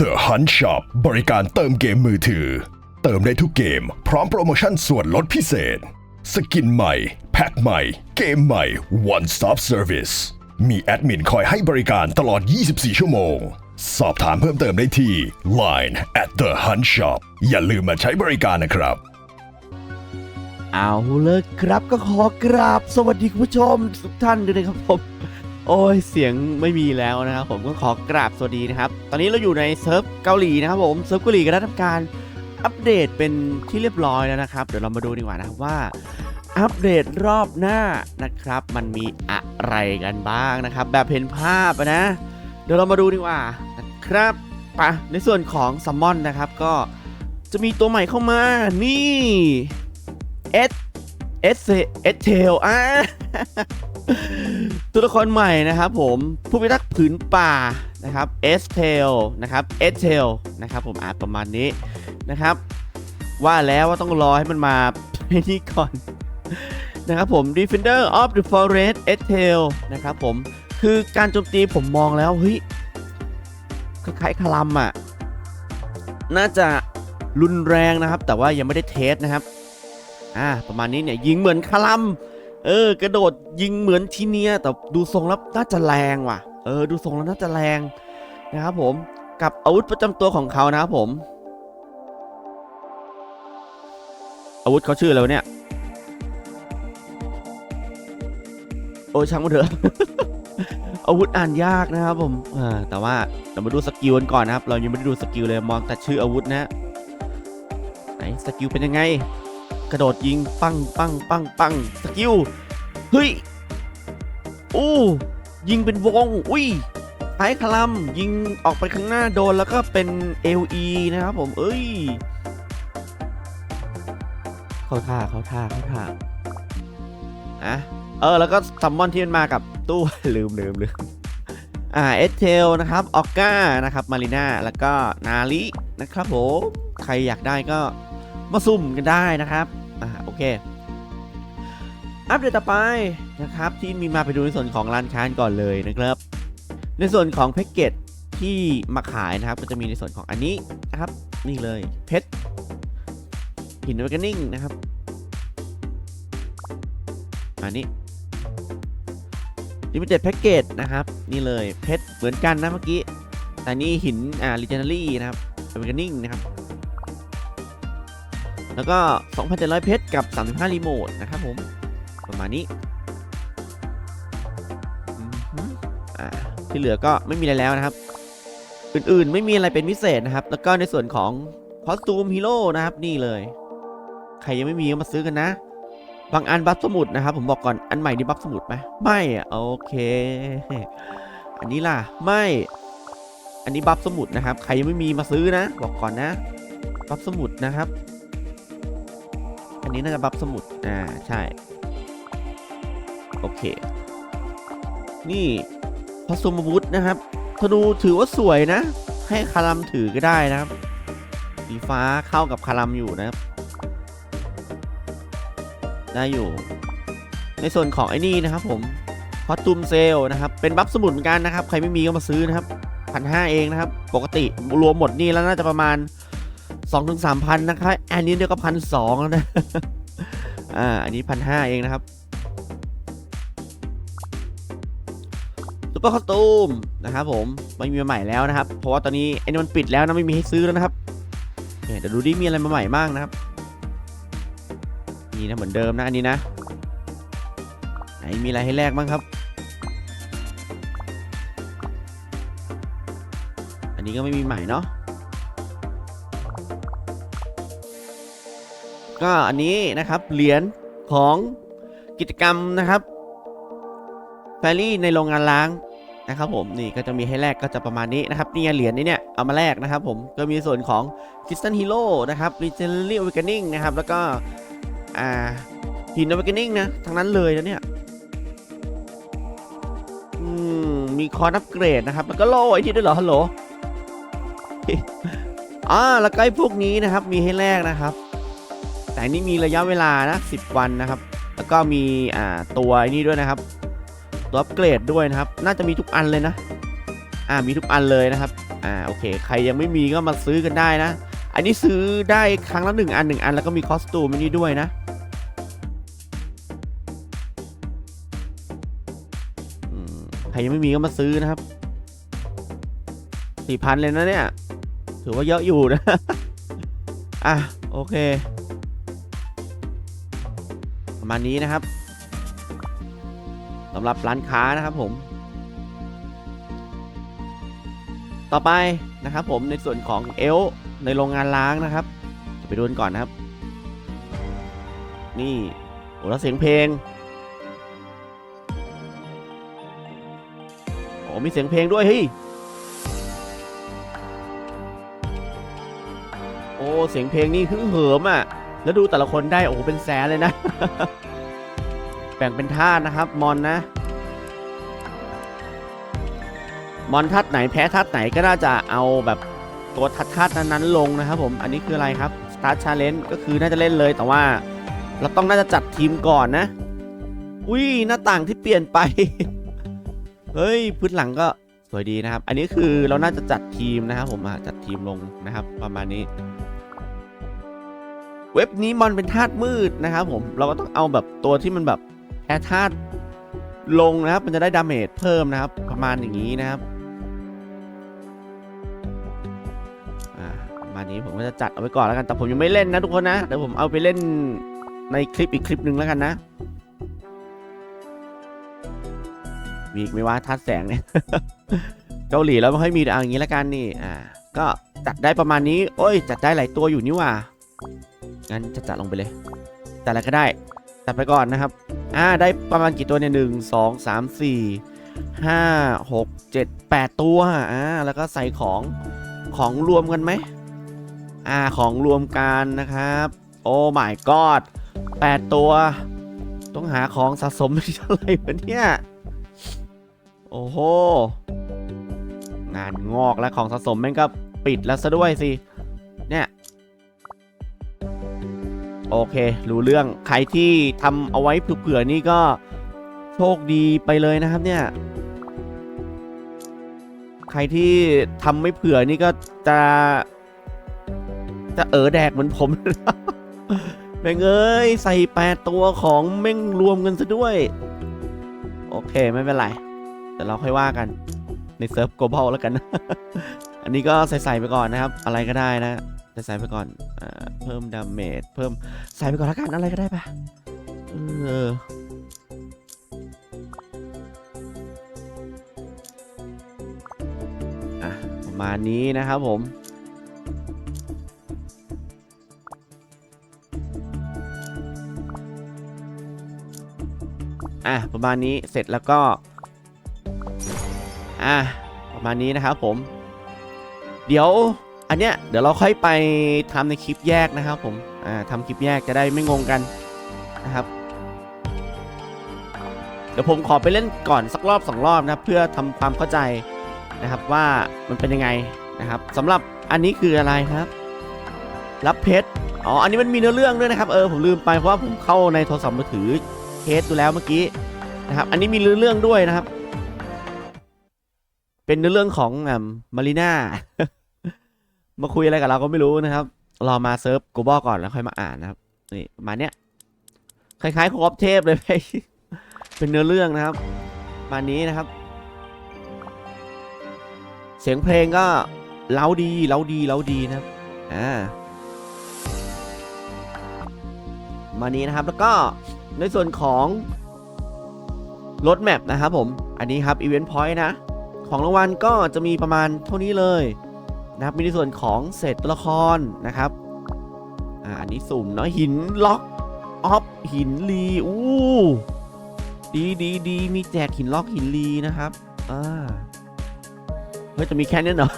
The Hunt Shop บริการเติมเกมมือถือ เติมได้ทุกเกม พร้อมโปรโมชั่นส่วนลดพิเศษ สกินใหม่ แพ็คใหม่ เกมใหม่ One Stop Service มีแอดมินคอยให้บริการตลอด 24 ชั่วโมง สอบถามเพิ่มเติมได้ที่ Line at the Hunt Shop อย่าลืมมาใช้บริการนะครับ เอาเลยครับก็ขอกราบสวัสดีคุณผู้ชมทุกท่านด้วยนะครับผม โอ้ยเสียงไม่มีแล้วนะครับผมก็ขอกราบสวัสดีนะครับ ตอนนี้เราอยู่ในเซิร์ฟเกาหลีนะครับผมเซิร์ฟเกาหลีก็ได้ทำการอัปเดตเป็นที่เรียบร้อยแล้วนะครับ เดี๋ยวเรามาดูดีกว่านะครับว่าอัปเดตรอบหน้านะครับ มันมีอะไรกันบ้างนะครับ แบบเห็นภาพนะ เดี๋ยวเรามาดูดีกว่านะครับไปะในส่วนของซัมมอนนะครับก็จะมีตัวใหม่เข้ามานี่เอสเอสเอสเทลอะ ตัวละครใหม่นะครับผมผู้พิทักษ์ผืนป่านะครับเอสเทลนะครับเอสเทลนะครับผมอ่านประมาณนี้นะครับ ว่าแล้วว่าต้องรอให้มันมาไอ้นี่ก่อนนะครับผม Defender of the Forest e t a l นะครับผม คือการโจมตีผมมองแล้วเฮ้ยคล้ายคลัมอะ น่าจะรุนแรงนะครับ แต่ว่ายังไม่ได้เทสนะครับ อ่า ประมาณนี้เนี่ย ยิงเหมือนคลัม เออ กระโดดยิงเหมือนทีเนียแต่ดูทรงแล้วน่าจะแรงว่ะ เออ ดูทรงแล้วน่าจะแรงนะครับผมกับอาวุธประจำตัวของเขานะครับผม อาวุธเขาชื่ออะไรเนี่ย โอ้ช่างมันเถอะอาวุธอ่านยากนะครับผมแต่ว่าเรามาดูสกิลกันก่อนนะครับ เรายังไม่ได้ดูสกิลเลยมองแต่ชื่ออาวุธนะไหนสกิลเป็นยังไง กระโดดยิงปังปังปังปังสกิลเฮ้ยอู้ยิงเป็นวง อุ้ยไอ้คลัมยิงออกไปข้างหน้าโดนแล้วก็เป็น LE นะครับผม เอ้ย เข้าท่าเข้าท่าเข้าท่าอะเออ แล้วก็ซัมมอนที่มันมากับตู้ ลืมลืมลืมอ่าเอสเทลนะครับออกก้านะครับมารีน่าแล้วก็นาลินะครับผม ใครอยากได้ก็มาซุ่มกันได้นะครับ เค อัปเดตต่อไปนะครับที่มีมาไปดูในส่วนของร้านค้าก่อนเลยนะครับ ในส่วนของแพ็กเกจที่มาขายนะครับก็จะมีในส่วนของอันนี้นะครับ นี่เลยเพชรหินเวกนิ่งนะครับอันนี้ลิมิเต็ดแพ็กเกจนะครับ นี่เลยเพชรเหมือนกันนะเมื่อกี้แต่นี่หินอ่าลิเจน d รี่นะครับเวกนิ่งนะครับ แล้วก็ 2,700 เพชรกับ 35 รีโมทนะครับผม ประมาณนี้อือหืออ่าที่เหลือก็ไม่มีอะไรแล้วนะครับ อื่นๆ ไม่มีอะไรเป็นพิเศษนะครับ แล้วก็ในส่วนของคอสตูมฮีโร่นะครับนี่เลย ใครยังไม่มีก็มาซื้อกันนะ บางอันบัฟสมุดนะครับ ผมบอกก่อนอันใหม่นี่บัฟสมุดไหมไม่อโอเค อันนี้ล่ะไม่ อันนี้บัฟสมุดนะครับ ใครยังไม่มีมาซื้อนะ บอกก่อนนะ บัฟสมุดนะครับ อันนี้น่าจะบัฟสมุด อ่า ใช่ โอเค นี่พอสมวุธนะครับ ธนูถือว่าสวยนะ ให้คารัมถือก็ได้นะครับ สีฟ้าเข้ากับคารัมอยู่นะครับ ได้อยู่ ในส่วนของไอ้นี่นะครับผมคอสตูมเซลนะครับ เป็นบัฟสมุดเหมือนกันนะครับ ใครไม่มีก็มาซื้อนะครับพันห้าเองนะครับ ปกติรวมหมดนี่แล้วน่าจะประมาณ 2-3ถึงสามพันนะครับ อันนี้เดียวก็พันสองแล้วนะ อ่า อันนี้พันห้าเองนะครับซุปเปอร์คอตูมนะครับผมไม่มีมาใหม่แล้วนะครับ เพราะว่าตอนนี้ไอ้นี่มันปิดแล้วนะไม่มีให้ซื้อแล้วนะครับเนี่ยเดี๋ยวดูดิมีอะไรมาใหม่บ้างนะครับ นี่นะเหมือนเดิมนะอันนี้นะไหนมีอะไรให้แลกบ้างครับ อันนี้ก็ไม่มีใหม่เนาะ ก็อันนี้นะครับเหรียญของกิจกรรมนะครับแฟรี่ในโรงงานล้างนะครับผมนี่ก็จะมีให้แลกก็จะประมาณนี้นะครับนี่เหรียญนี้เนี่ยเอามาแลกนะครับผมก็มีส่วนของ c r y s t a l Hero นะครับ Legendary Awakening นะครับแล้วก็อ่าหิน Awakening นะทั้งนั้นเลยนะเนี่ยอืมมีคอร์อัปเกรดนะครับแล้วก็โล่ไอ้ที่ด้วยเหรอฮัลโหลอ่าแล้วก็ไอ้พวกนี้นะครับมีให้แลกนะครับ แต่อันนี่มีระยะเวลานะ10 วันนะครับ แล้วก็มีอ่าตัวนี่ด้วยนะครับ ตัวอัปเกรดด้วยนะครับ น่าจะมีทุกอันเลยนะ อ่ามีทุกอันเลยนะครับ อ่าโอเค ใครยังไม่มีก็มาซื้อกันได้นะ อันนี้ซื้อได้ครั้งละหนึ่งอันหนึ่งอันแล้วก็มีคอสตูมอันนี้ด้วยนะใครยังไม่มีก็มาซื้อนะครับสี่พันเลยนะเนี่ย ถือว่าเยอะอยู่นะ อะ โอเค ประมาณนี้นะครับสำหรับร้านค้านะครับผม ต่อไปนะครับผมในส่วนของเอลในโรงงานล้างนะครับไปดูกันก่อนนะครับ นี่โอ้แล้วเสียงเพลงโอ้มีเสียงเพลงด้วยเฮ้ยโอ้เสียงเพลงนี่ฮึ่งเหิมอะ แล้วดูแต่ละคนได้โอ้โหเป็นแสนเลยนะ แบ่งเป็นธาตุนะครับมอนนะมอนธาตุไหนแพ้ธาตุไหนก็น่าจะเอาแบบตัวธาตุธาตุนั้นๆลงนะครับผมอันนี้คืออะไรครับ Start Challenge ก็คือน่าจะเล่นเลยแต่ว่า เราต้องน่าจะจัดทีมก่อนนะ อุ้ยหน้าต่างที่เปลี่ยนไป เฮ้ยพื้นหลังก็สวยดีนะครับ อันนี้คือเราน่าจะจัดทีมนะครับผมจัดทีมลงนะครับ ประมาณนี้ เว็บนี้มอนเป็นธาตุมืดนะครับผมเราก็ต้องเอาแบบตัวที่มันแบบแพธาตุลงนะครับ มันจะได้ดาเมจเพิ่มนะครับ ประมาณอย่างนี้นะครับประมาณนี้ผมก็จะจัดเอาไว้ก่อนแล้วกัน แต่ผมยังไม่เล่นนะทุกคนนะ เดี๋ยวผมเอาไปเล่นในคลิปอีกคลิปหนึ่งแล้วกันนะ มีอีกไหมว่าธาตุแสงเนี่ยเกาหลีแล้วไม่ค่อยมีแต่เอาอย่างนี้แล้วกันนี่ อ่า ก็จัดได้ประมาณนี้ โอ้ย จัดได้หลายตัวอยู่นี่ว่า งั้นจะจัดลงไปเลย แต่อะไรก็ได้จัดไปก่อนนะครับ อ่า ได้ประมาณกี่ตัวเนี่ยหนึ่งสองสามสี่ห้าหกเจ็ดแปดตัว อ่า แล้วก็ใส่ของของรวมกันไหม อ่า ของรวมกันนะครับ โอ้ my god แปดตัว ต้องหาของสะสมเท่าไหร่วะเนี่ย โอ้โห งานงอกแล้วของสะสมแม่งก็ปิดแล้วซะด้วยสิ เนี่ย โอเค รู้เรื่องใครที่ทำเอาไว้เผื่อนี่ก็โชคดีไปเลยนะครับเนี่ย ใครที่ทำไม่เผื่อนี่ก็จะ จะเออแดกเหมือนผมแม่งเอ้ยใส่แปดตัวของแม่งรวมกันซะด้วย โอเคไม่เป็นไรแต่เราค่อยว่ากันในเซิร์ฟ global แล้วกัน อันนี้ก็ใส่ๆไปก่อนนะครับ อะไรก็ได้นะ ใส่ๆไปก่อน เพิ่มดาเมจเพิ่มใส่ไปก่อนละกันอะไรก็ได้ปะเอออะประมาณนี้นะครับผมอะประมาณนี้เสร็จแล้วก็อะประมาณนี้นะครับผม เดี๋ยว อันเนี้ยเดี๋ยวเราค่อยไปทำในคลิปแยกนะครับผมอ่าทำคลิปแยกจะได้ไม่งงกันนะครับ เดี๋ยวผมขอไปเล่นก่อนสักรอบสองรอบนะครับเพื่อทำความเข้าใจนะครับว่ามันเป็นยังไงนะครับสำหรับอันนี้คืออะไรครับ รับเพชรอ๋ออันนี้มันมีเนื้อเรื่องด้วยนะครับเออผมลืมไปเพราะว่าผมเข้าในโทรศัพท์มือถือเทสดูแล้วเมื่อกี้นะครับอันนี้มีเนื้อเรื่องด้วยนะครับ เป็นเนื้อเรื่องของอ่ามารีน่า มาคุยอะไรกับเราก็ไม่รู้นะครับรอมาเซิร์ฟกูบอก่อนแล้วค่อยมาอ่านนะครับนี่มาเนี้ยคล้ายๆครบเทพเลยไปเป็นเนื้อเรื่องนะครับ มานี้นะครับ เสียงเพลงก็เล้าดีเล้าดีเล้าดีนะครับอ่ามานี้นะครับแล้วก็ในส่วนของรถแมพนะครับผม อันนี้ครับอีเวนต์พอยต์นะ ของรางวัลก็จะมีประมาณเท่านี้เลย นะครับมีในส่วนของเศษตัวละครนะครับอ่าอันนี้สุ่มเนาะหินล็อกออฟหินลีอู้ดีดีดีมีแจกหินล็อกหินลีนะครับอ่าเฮ้ยจะมีแค่นี้เหรอ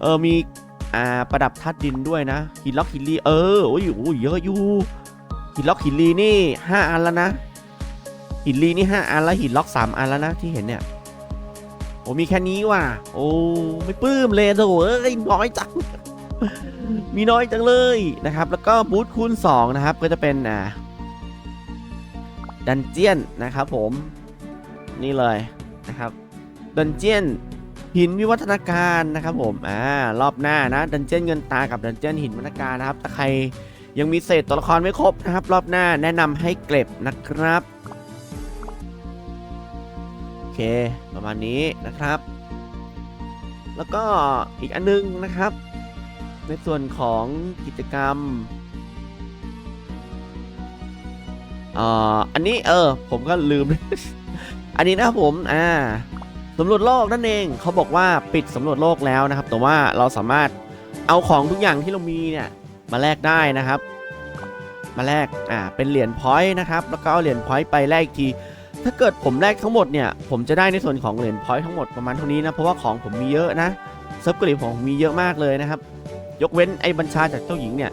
เออมีอ่าประดับธาตุดินด้วยนะ หินล็อกหินลีเออโอ้ยโอ้ยเยอะอยู่หินล็อกหินลีนี่ห้าอันแล้วนะ หินลีนี่ห้าอันแล้วหินล็อกสามอันแล้วนะที่เห็นเนี่ย อ้มีแค่นี้ว่ะ โอ้ไม่ปลื้มเลยโถเอ้ยน้อยจัง มีน้อยจังเลยนะครับ แล้วก็บูธคูณ2นะครับ ก็จะเป็นอ่าดันเจียนนะครับผม นี่เลยนะครับ ดันเจียนหินวิวัฒนาการนะครับผม อ่ารอบหน้านะ ดันเจียนเงินตากับดันเจียนหินวิวัฒนาการนะครับ ถ้าใครยังมีเศษตัวละครไม่ครบนะครับ รอบหน้าแนะนำให้เก็บนะครับ เค ประมาณนี้นะครับ แล้วก็อีกอันนึงนะครับ ในส่วนของกิจกรรมอ่าอันนี้เออ ผมก็ลืม อันนี้นะครับผมอ่าสำรวจโลกนั่นเองเขาบอกว่าปิดสำรวจโลกแล้วนะครับ แต่ว่าเราสามารถเอาของทุกอย่างที่เรามีเนี่ยมาแลกได้นะครับ มาแลกอ่าเป็นเหรียญพอยต์นะครับ แล้วก็เอาเหรียญพอยต์ไปแลกอีกที ถ้าเกิดผมแลกทั้งหมดเนี่ย ผมจะได้ในส่วนของเหรียญพอยต์ทั้งหมดประมาณเท่านี้นะ เพราะว่าของผมมีเยอะนะเซิร์ฟเกาหลีผมมีเยอะมากเลยนะครับ ยกเว้นไอ้บัญชาจากเจ้าหญิงเนี่ย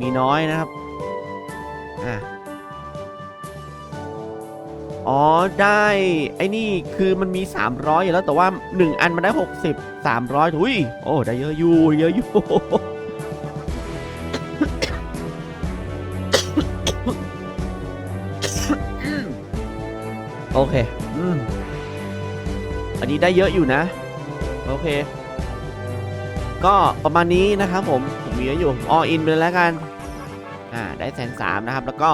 มีน้อยนะครับ อ่าอ๋อได้ไอ้นี่คือมันมี 300อยู่แล้วแต่ว่า 1 อันมันได้ 60 300ทุยโอ้ได้เยอะอยู่เยอะอยู่ นี้ได้เยอะอยู่นะ โอเค ก็ประมาณนี้นะครับผม ผมมีเยอะอยู่อออินไปแล้วกัน อ่า ได้แสนสามนะครับ แล้วก็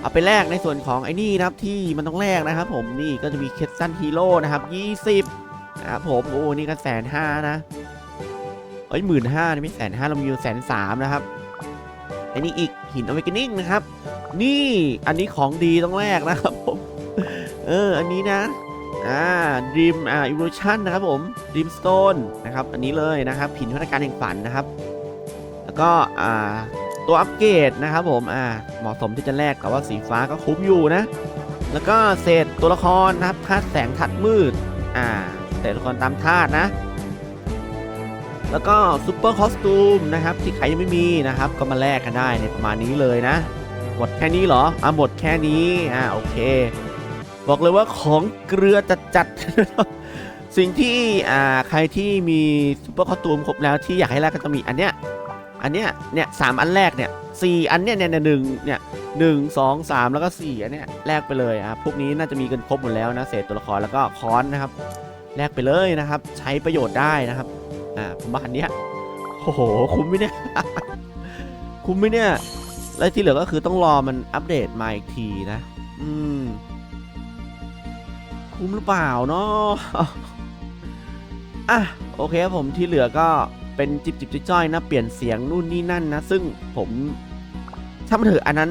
เอาไปแลกในส่วนของไอ้นี่นะครับที่มันต้องแลกนะครับผม นี่ก็จะมีเคสซันฮีโร่นะครับ20นะครับผม โอ้ นี่ก็แสนห้านะเอ้ยหมื่นห้านี่ไม่แสนห้าเรามีอยู่แสนสามนะครับไอ้นี่อีกหินอเวกนิ่งนะครับ นี่อันนี้ของดีต้องแลกนะครับผม เออ อันนี้นะ อ่าดีมอ่าอิว t ชันนะครับผมดีมสโตนนะครับอันนี้เลยนะครับหินพัฒนาการแห่งฝันนะครับ แล้วก็อ่าตัวอัปเกรดนะครับผมอ่าเหมาะสมที่จะแลกกับว่าสีฟ้าก็คุ้มอยู่นะ แล้วก็เศษตัวละครนะครับธาตุแสงธาตุมืดอ่าเศษตัวละครตามธาตุนะ แล้วก็ซูเปอร์คอสตูมนะครับที่ใครยังไม่มีนะครับก็มาแลกกันได้ในประมาณนี้เลยนะหมดแค่นี้เหรออ่าหมดแค่นี้อ่าโอเค บอกเลยว่าของเกลือจัดๆ สิ่งที่อ่าใครที่มีซูเปอร์คอตูมครบแล้วที่อยากให้แลกก็จะมีอันเนี้ยอันเนี้ยเนี่ยสามอันแรกเนี่ยสี่อันเนี้ยเนี่ยหนึ่งเนี่ยหนึ่งสองสามแล้วก็สี่อันเนี้ยแลกไปเลยอะพวกนี้น่าจะมีกันครบหมดแล้วนะเศษตัวละครแล้วก็ค้อนนะครับแลกไปเลยนะครับ ใช้ประโยชน์ได้นะครับอ่าผมว่าอันเนี้ยโอ้โหคุ้มไหมเนี่ยคุ้มไหมเนี่ยแล้วที่เหลือก็คือต้องรอมันอัปเดตมาอีกทีนะ อืม คุ้มหรือเปล่าเนาะอะโอเคครับผมที่เหลือก็เป็นจิบจิบจ้อยๆนะเปลี่ยนเสียงนู่นนี่นั่นนะ ซึ่งผมถ้ามันเถอะอันนั้น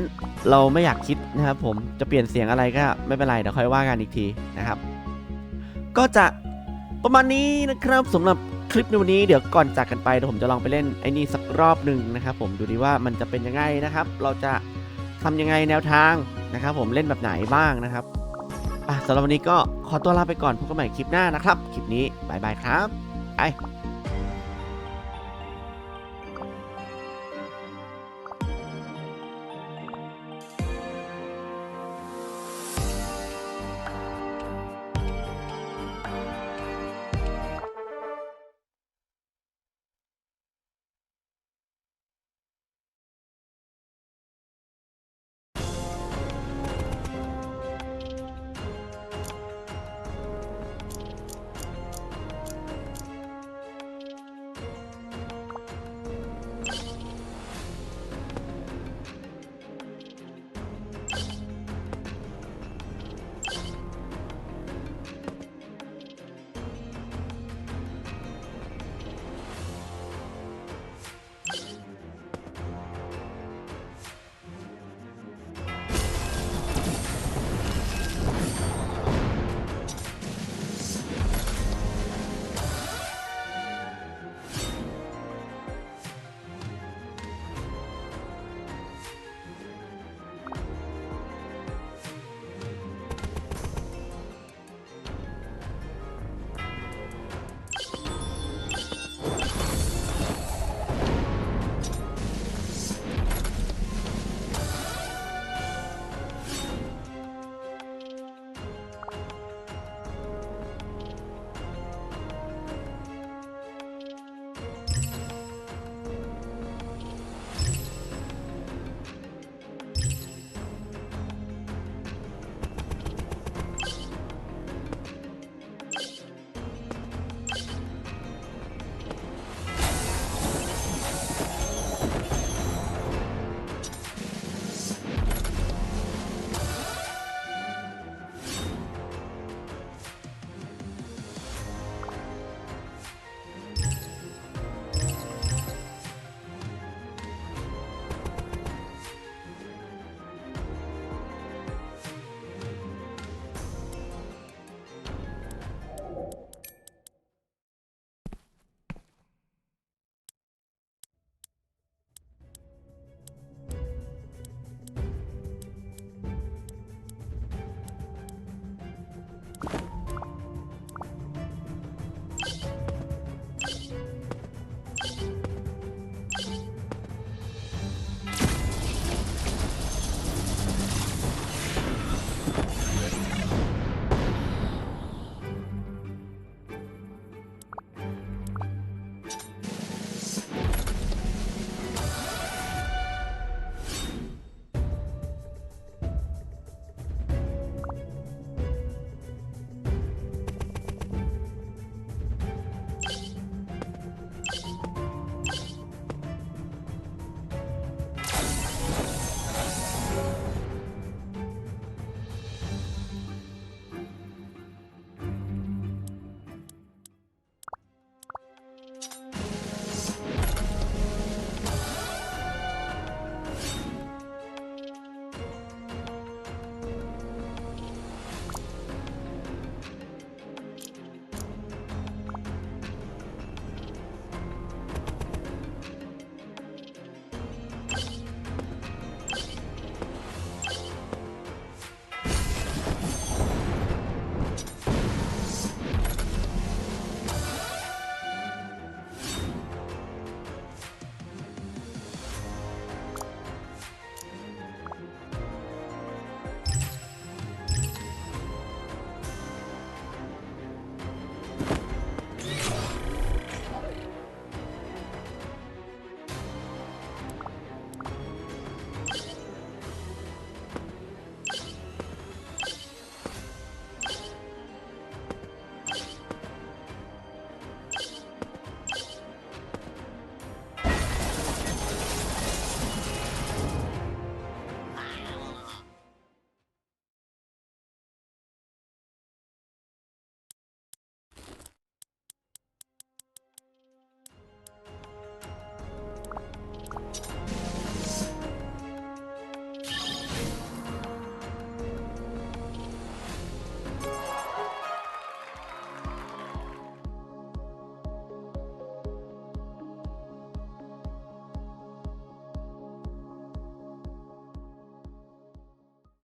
เราไม่อยากคิดนะครับผมจะเปลี่ยนเสียงอะไรก็ไม่เป็นไรเดี๋ยวค่อยว่ากันอีกทีนะครับ ก็จะประมาณนี้นะครับสำหรับคลิปในวันนี้เดี๋ยวก่อนจากกันไปเดี๋ยวผมจะลองไปเล่นไอ้นี่สักรอบหนึ่งนะครับ ผมดูดีว่ามันจะเป็นยังไงนะครับ เราจะทำยังไงแนวทางนะครับ ผมเล่นแบบไหนบ้างนะครับอะ สำหรับวันนี้ก็ขอตัวลาไปก่อนพบกันใหม่คลิปหน้านะครับ คลิปนี้บายบายครับไป